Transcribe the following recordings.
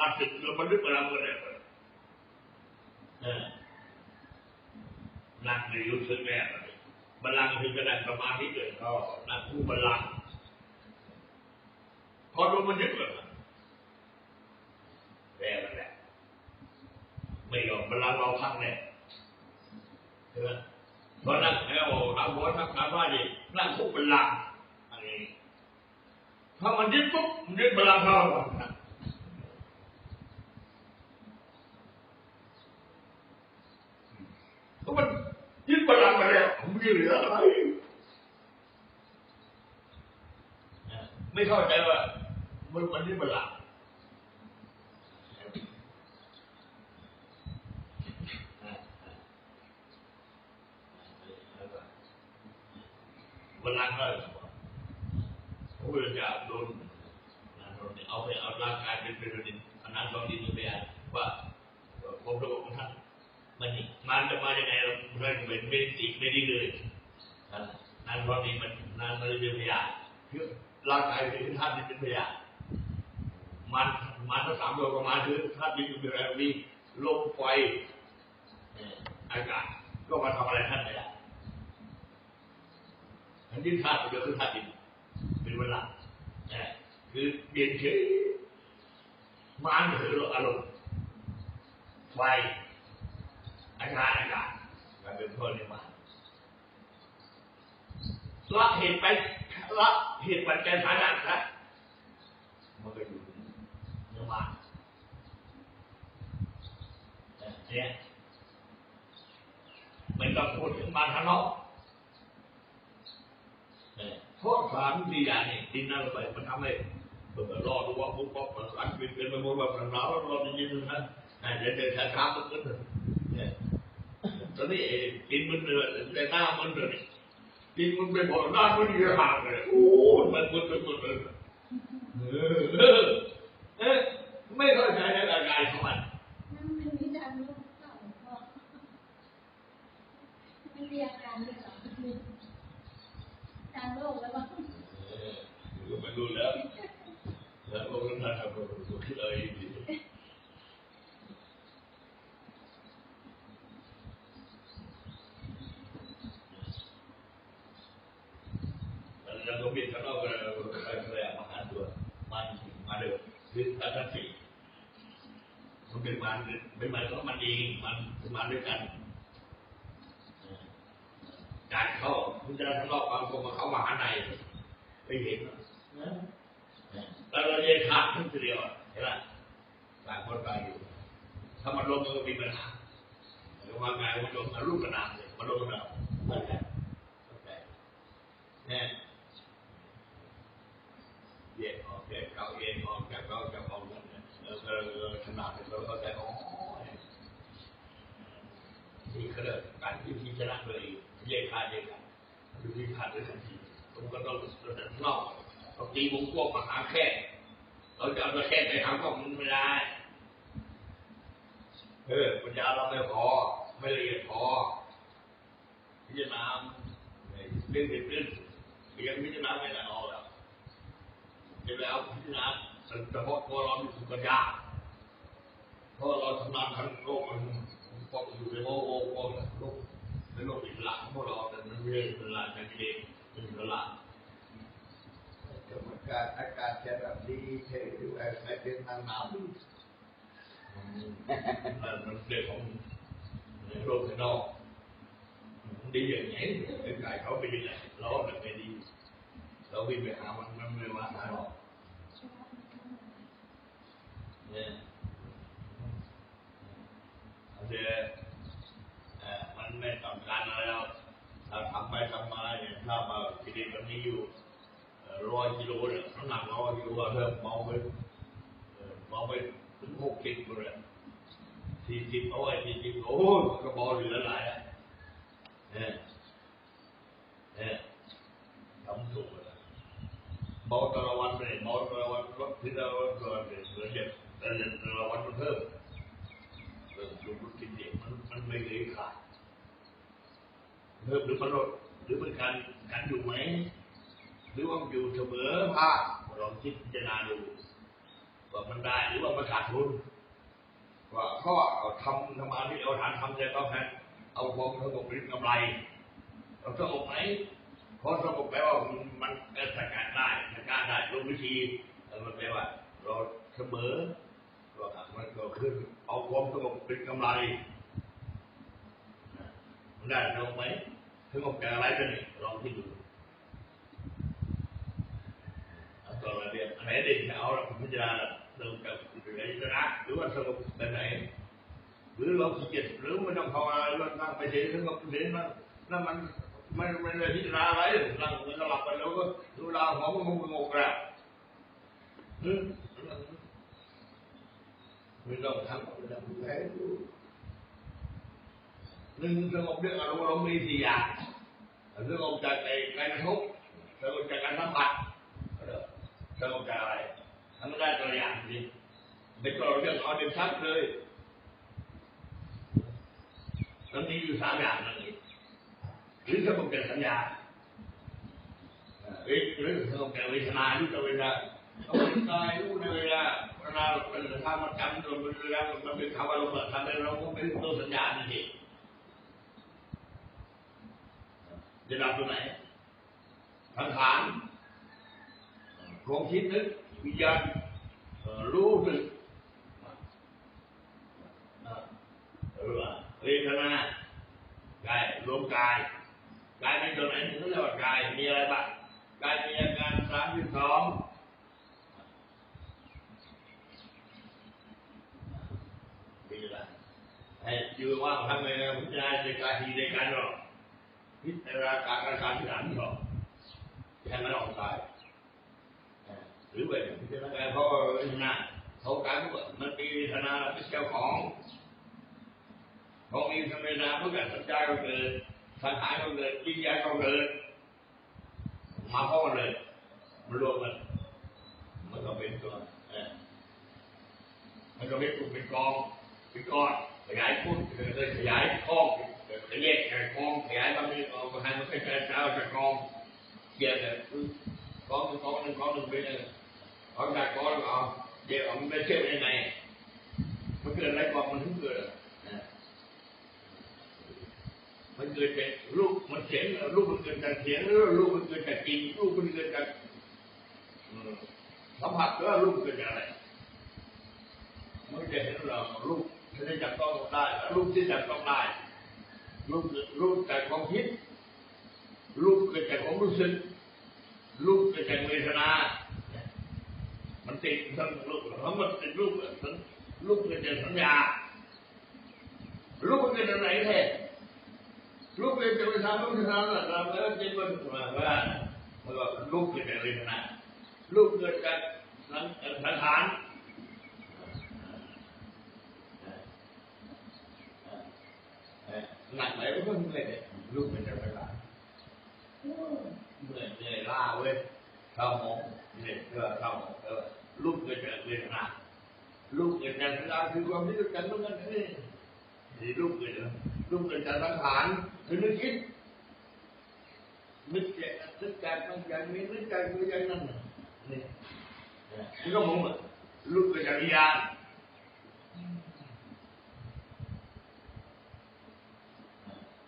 ข้าศึกเรามันนึกมาแล้วกันเนี่ออนั่งในยุทธแม่บัลลังก์ถึงกระดานประมาณนี้เกิดก็นั่งคู่บัลลังก์พอโดนมันยึดเลยแย่แล้วแหละไม่ยอมบัลลังก์เราพังแน่ใช่ไหมเพราะนั่งแล้วเอาหัวทักการว่าดินั่งคู่บัลลังก์อะไรอย่างนี้ถ้ามันยึดปุ๊บมันยึดบัลลังก์เรานะ ก็มันยึดบัลลังก์ไป แล้วผมไม่เหลืออะไรไม่เข้าใจว่ามันมันยึดบัลลังก์บัลลังก์ก็ผมก็จะโดนเอาไปเอาร่างกายเป็นเป็นดินอันนั้นต์ลองดินไปอ่านว่าผมระบบของท่าน มันนี่มันจะมาอย่างไงเราเรื่องเป็นไม่ติไม่ไดีเลยนั่นเพราะนี่มันนั่นมันเป็นพยานคือร่างกายเป็นธาตุเป็นพยานมันมันทั้งสามตัวประมาณคือธาตุดินเป็นอะไรมีลมไฟอากาศก็มาทำอะไรท่านไม่ได้อันนี้ธาตุเดียวคือธาตุดินเป็นเวลาคือเปลี่ยนเฉยมันคืออารมณ์ไฟ อากาศอากาศมันเป็นตัวนี้มาละเหตุไปละเหตุปัจจัยฐานะครับมันก็อยู่เนื้อมาเนี่ยไม่ต้องพูดถึงมาทางนอกเพราะสารดีอย่างนี้ดินนั่นไปมันทำให้เปิดรอดว่าปุ๊บปั๊บมันสันเป็นเป็นไปหมดว่ามันหนาวแล้วรอจริงๆนะเดี๋ยวเดี๋ยวช้าๆมันก็เนี้กินมันเดือดแต่หน้ามันเดือดกินมันไปบอกหน้ามันเยอะห่างเลยโอ้มันมันมันมันเลยเออเออไม่เข้าใจในอาการของมัน นั่นคือนิทานโลกเก่าพ่อไม่มีอาการเลยเหรอทางโลกแล้วว่า เออมันรู้แล้วแล้วก็ท่านทำก็คิดอะไรดี แล้วก็มีข้างนอกก็ใครแสดงมาหาตัวมันมาเดิมคืออาจารย์สี่มันเป็นมันเป็นมันก็มันเองมันมันด้วยกันการเข้าพิจารณาข้างนอกบางคนมาเข้ามาหาในไปเห็นแล้วเราเย็นขาดทุกเดียวเห็นไหมต่างคนต่างอยู่ถ้ามันลงมันก็มีปัญหาหรือว่าไงมันลงมารูปกระนามเลยมันลงกระนามเข้าใจเข้าใจเนี่ย เย็นออกเย็นเก่าเย็นออกจากเก่าจากออกนั่นเนี่ยแล้วก็ขนาดเราเข้าใจอ๋อนี่เขาเรียกการที่พิจารณาโดยแยกขาดแยกกันดูที่ขาดด้วยทันทีผมก็ต้องระดับนอกต้องตีวงกว้างมาหาแค่เราจะเอาแค่ไปทำก็มันไม่ได้เออปัญญาเราไม่พอ ไม่ละเอียดพอพิจารณาเรื่องเรื่องเรื่องยังพิจารณาไม่ละออกแล้ว จะแล้วพิจารณาเฉพาะตัวเรามีสุขยาเพราะเราทำงานทั้งโลกมันพออยู่ในโลกโลกโลกในโลกอิสระพวกเราแต่มันไม่ได้เป็นละจากเด็กเป็นอิสระกรรมการอากาศจะแบบดีเทหรืออะไรเป็นทางนาวมันเรื่องของโลกภายนอกดีอย่างไงเป็นไก่เขาไปยังไงเราแบบไม่ดี เราวิ่งไปหามันมันไม่มาหาเรา เนี่ยเดี๋ยวมันไม่ต้องการอะไรแล้วเราทำไปทำมาเนี่ยถ้ามากินวันนี้อยู่ร้อยกิโลเนี่ยน้ำหนักร้อยกิโลเริ่มเมาไปเมาไปถึงหกสิบเลยสี่สิบเอาไว้สี่สิบโอ้ยก็บอเหลือหลายอะเนี่ยเนี่ยทำถูกเลยเมาตะวันเลยเมาตะวันรถที่เราเกิดเนี่ยเหลื อเยอะแต่ตะวันมันเพิ่มเริ่มดูรถกินเด็กมันมันไม่เคยขาดเพิ่มหรือมันลดหรือมันการการอยู่ไหมหรือว่าอยู่เสมอภาคลองคิดพิจารณาดูว่ามันได้หรือว่ามันขาดทุนว่าข้อเอาทำสมาธิเอาฐานทำใจต้องให้เอาความสงบเป็นกำไรเราสงบไหมพอสงบแปลว่ามันเกิดสังการได้สังการได้รู้วิธีมันแปลว่าเราเสมอ มันก็ขึ้น เอาความสงบเป็นกำไรมันได้สงบไหมสงบจากอะไรกันนี่ลองที่ดูเอาตัวเราเรียนอันไหนเด่นจะเอาเราพิจารณาสงบกับหรือชนะหรือว่าสงบแบบไหน หรือเราขี้เกียจหรือไม่ต้องภาวนาหรือว่านั่งไปเฉยสงบเฉยนั่นนั่นมันไม่ไม่ได้พิจารณาอะไรนั่งมันก็หลับไปแล้วก็ดูดาวหัวมันงงงแล้วอืม ไม่ต้องทำไม่ต้องแพ้ดูหนึ่งสงบเรื่องอารมณ์เรามีสี่อย่างสงบจากไอ้การกระทบสงบจากการสัมผัสสงบจากอะไรทำได้ตัวอย่างสิไม่ต้องเรื่องเอาเด่นชัดเลยมันมีอยู่สามอย่างนั่นเองหรือสงบแก่สัญญาหรือสงบแก่เวทนารู้ตัวเวลาเอาเวทนารู้ในเวทนา มันเป็นคำอารมณ์ทำให้เราเป็นตัวสัญญานี่เองจะดับตรงไหนสังขารความคิดนึกวิญญาณรู้สึกหรือว่าเวทนากายรวมกายกายเป็นตัวไหนถึงเรียกว่ากายมีอะไรบ้างกายมีอาการสามสิบสองามหรอกให้มันออกกายหรือว่าพิจารณาเพราะเวทนาเขาการมันมีเวทนาเป็นเจ้าของพอมีธรรมนาเมื่อกี้สัญญาก็เกิดสังขารก็เกิดวิญญาณก็เกิดมาพร้อมกันเลยมันรวมกันมันก็เป็นตัวมันก็เป็นกลุ่มเป็นกองเป็นก้อน ขยายพุ่นเลยขยายข้องขยายขยายกองขยายบางทีเอาไปให้มันกระจายเอาจากองเกี่ยวกับกองหนึ่งกองหนึ่งกองหนึ่งไปเลยเอาจากกองแล้วเอาเดี๋ยวมันไปเชื่อมยังไงมันเกิดอะไรกองมันถึงเกิดอะมันเกิดจากลูกมันเสียงลูกมันเกิดจากเสียงหรือลูกมันเกิดจากกินลูกมันเกิดจากสัมผัสแล้วลูกเกิดจากอะไรมันจะเห็นเราลู กที่ได้จับต้องได้ลูกที่จับต้องได้ลูกลูกจากความคิดลูกเกิดจากความรู้สึกลูกเกิดจากเวทนา มันติดทั้งลูกทั้งมันติดลูกทั้งลูกเกิดจากสัญญาลูกมันเกิดจากไหนแท้ลูกเป็นจะไปทำลูกจะทำอะไรทำแล้วจริงมันมาว่ามันก็ลูกเกิดจากอะไรนะลูกเกิดจากสังขาร หนักไหนก็เพิ่งเมื่อยเนี่ยลูกเป็นจากอะไรเมื่อยเหนื่อยล้าเว้ยเท้าหมองเหนื่อยเออเท้าหมองเออลูกเกิดจากเวทนาลูกเกิดจากสังขาคือความที่กันต้องกันนี่นี่ลูกเกิดจากลูกเกิดจากสังขารคือนึกคิดนึกจากนึกจากบางอย่างนี้นึกจากบางอย่างนั้นนี่นี่ก็มองลูกเกิดจากวิญญาณ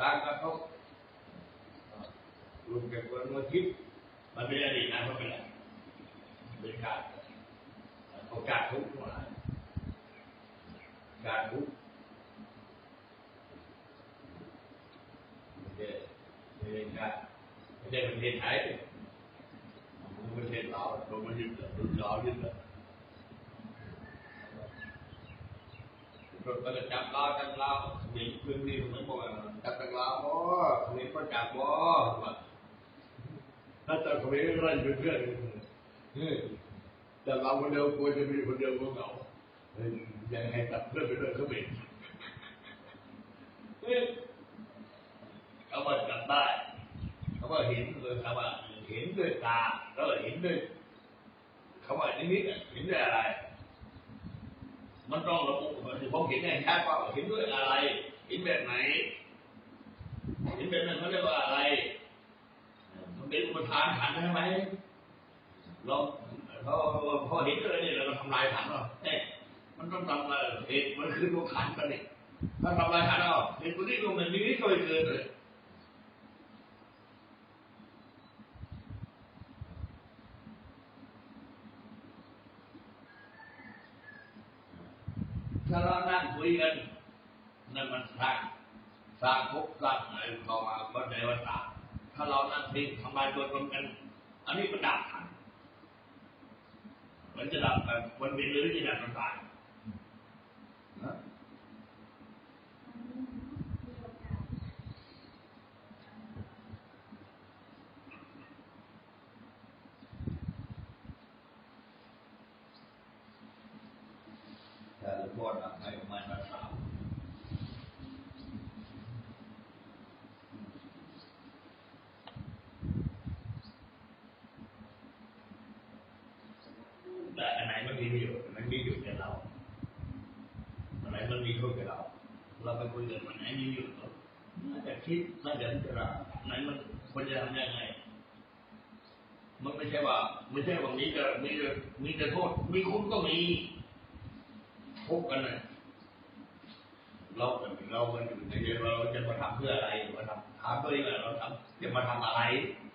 การกระทบลูกเกิดจากความคิดมันเป็นอดีตนะมันเป็นอะไรเป็นการโอกาสทุกข์มาการทุกข์ไม่ใช่ได้ไม่ได้ประเทศไทยประเทศลาวโดนมายึดเลยโดนลาวยึดเลยรถก็จะจับลาจับลาวมีพื้นที่ตรงนั้นบอ จับจับลาวบ่มีคนจับบ่ถ้าจับคนนี้ก็ได้เป็นเพื่อนแต่เราคนเดียวควรจะมีคนเดียวก็เหงายังให้จับเพื่อนไปด้วยเขาเป็นเขาว่าจับได้เขาว่าเห็นเลยเขาว่าเห็นด้วยตาแล้วเห็นด้วยเขาว่านิมิตเห็นด้วยอะไร มันต้องระบุผมเห็นให้ชัดว่าเห็นด้วยอะไร เห็นแบบไหน เห็นนั้นเขาเรียกว่าอะไรมันเป็นอุปทานขันใช่ไหมลองพอพอเห็นเลยเนี่ยเราก็ทำลายขันเนาะเอ๊ะมันต้องทำลายเหตุมันคือตัวขันกันนี่ถ้าทำลายขันเนาะเหตุตัวนี้ก็มันมีนิดก็ไม่เกินเลยถ้าเรานั่งคุยกันนั่นมันสร้าง สร้างภพสร้างอะไรเข้ามาก็ในวันตาถ้าเรานั่งพิงทำลายตัวตนกัน อันนี้มันดับขันมันจะดับกันวันเป็นหรือจะดับมันตายนะ มีโอกาส แต่หลวงพ่อดับให้ประมาณวันสาม แต่อันไหนมันมีประโยชน์มันมีประโยชน์แกเราอันไหนมันมีโทษแก่เรา เราไปคุยกันวันไหนมีประโยชน์เราน่าจะคิดน่าจะพิจารณาไหนมันควรจะทำยังไง มันไม่ใช่ว่า ไม่ใช่ว่ามีแต่มีแต่มีแต่โทษ มีคุณก็มีพบกันนะเราเรามันอยู่ในเดือนเราจะมาทำเพื่ออะไรมาทำถามตัวเองว่าเราทำจะมาทำอะไร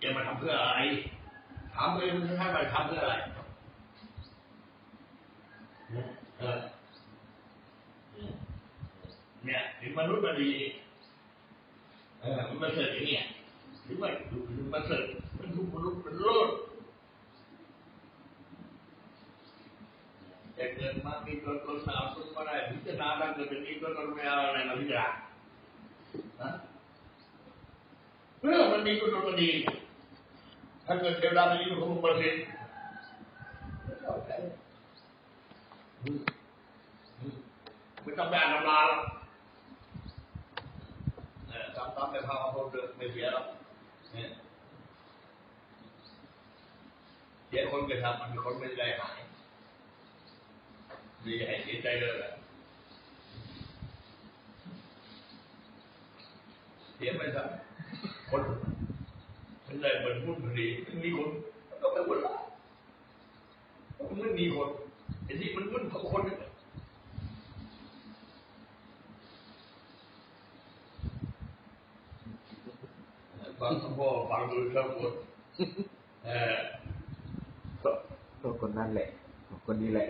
จะมาทำเพื่ออะไรถามตัวเองว่าท่านมาทำเพื่ออะไร เออเนี่ยถึงมนุษย์มันดีเออมันประเสริฐอย่างเนี้ยถึงว่าถึงประเสริฐมันทุกมนุษย์มันโลดแต่เกิดมามีตัวตนสาวสุดมาได้พิจารณาถ้าเกิดเป็นมีตัวตนไม่เอาอะไรมาพิจารณาฮะเรื่องมันมีตัวตนมันดี ถ้าเกิดเทวดาไม่มีมันคงประสิทธิ์ ไม่ต้องแบนน้ำลาหรอกเนี่ยทำตามไปพามาพบเดินไม่เสียหรอกเสียคนไปทำมันคนไม่ได้หายมีให้เสียใจเลยเสียไปซะคนมันเลยเหมือนพูดดีมันมีคนก็ไม่วุ่นละมันม่มีคนไอ้ที่มันวุ่นเพราะคน นี่ฟังพ่อฟังดูทั้งหมดเออก็ก็คนนั่นแหละ คนนี้แหละ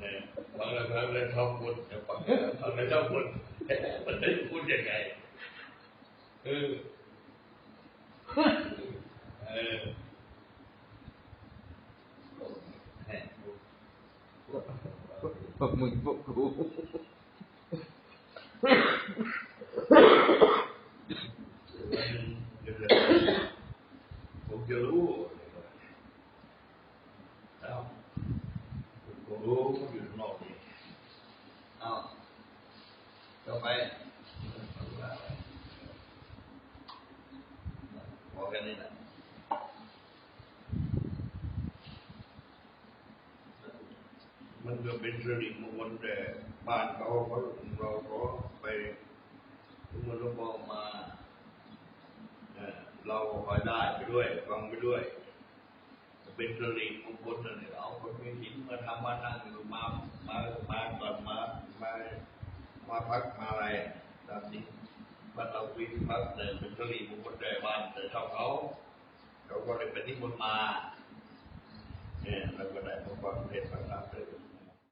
เออฟังแล้วฟังแล้วชอบพูดแต่ฟังแล้วฟังแล้วชอบพูดมันได้พูดยังไงเออเออแหม่พวกมึงพวกกู มันเดือดผมจะรู้แล้วผมรู้มันอยู่ข้างนอกนี่เอาต่อไปบอกกันนี่นะ มันก็ เป็นสิริมงคลแต่บ้านเขาเขาเราก็ไปทุกมันก็บอกมาเอ่อเราคอยได้ไปด้วยฟังไปด้วยเป็นสิริมงคลนั่นแหละเอาคนมีหินมาทำมานั่งอยู่มามามาก่อนมามามาพักมาอะไรตามนี้บ้านเราวิพักเนี่เป็นสิริมงคลแต่บ้านแต่ชาวเขาเขาก็เลยเป็นนิมนต์มาเนี่ยเราก็ได้มาฟังเทศน์ฟังธรรมเลย